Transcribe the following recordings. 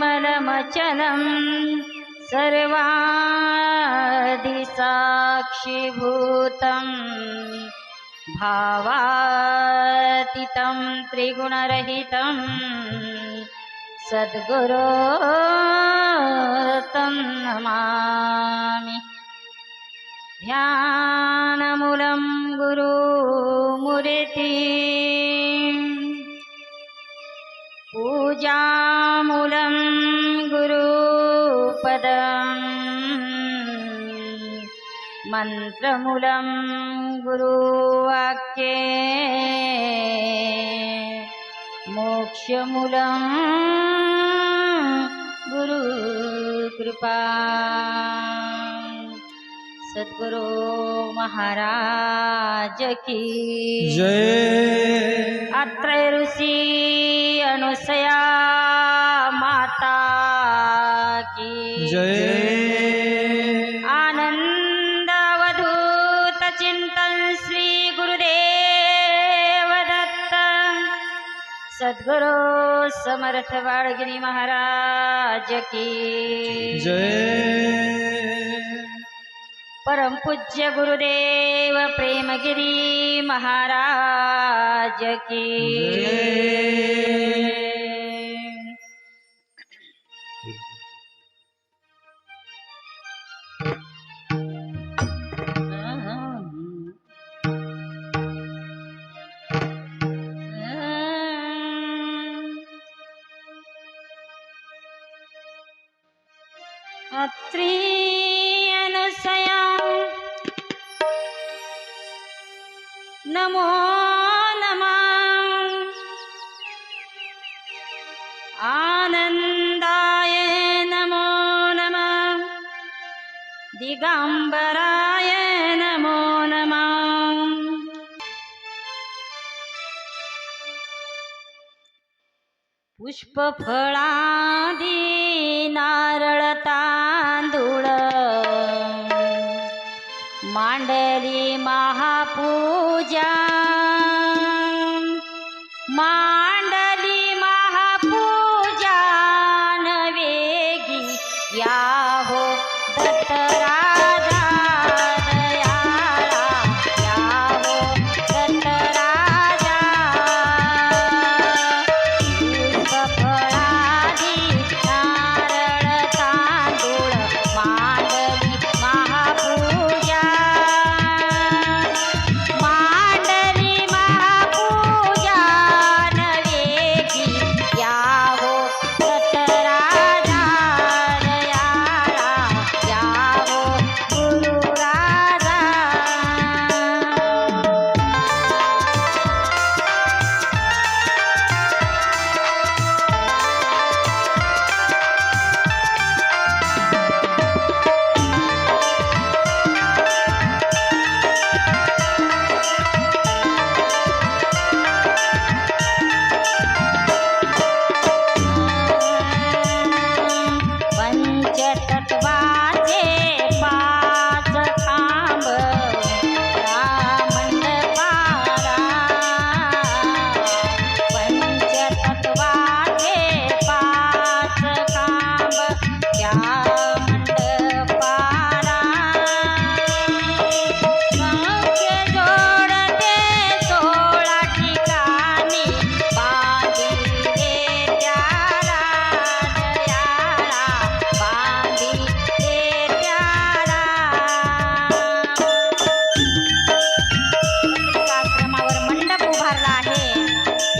निर्मलमचलं सर्वादिसाक्षिभूतं भावातीतं त्रिगुणरहितं सद्गुरो तं नमामि ध्यानमूलं गुरुमुरेति पूजामूलं मन्त्रमूलं गुरुवाक्ये। मोक्षमूलं गुरुकृपा। सद्गुरु महाराज की जय। अत्र ऋषी अनुसया माता की। जय। सद्गुरु समर्थ बाळगिरी महाराज की। जय परम पूज्य गुरुदेव प्रेमगिरी महाराज की। नमो नमः। आनन्दाय नमो नमः। दिगम्बराय नमो नमः पुष्प फळादी नारळ तांदूळ. मांडली महापूजा. मा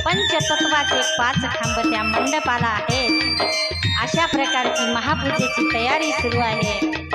पंचतत्वाचे पाच खांब त्या मंडपाला आहेत. अशा प्रकारची महापूजेची तयारी सुरू आहे.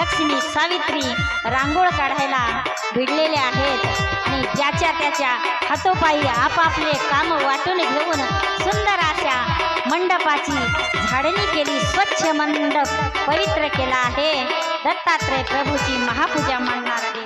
लक्ष्मी सावित्री रांगोळ काढायला भिडलेले आहेत. आणि ज्याच्या त्याच्या हातोपायी आपापले काम वाटून घेऊन सुंदर अशा मंडपाची झाडणी केली स्वच्छ मंडप पवित्र केला आहे. दत्तात्रय प्रभूची महापूजा मांडणार आहे.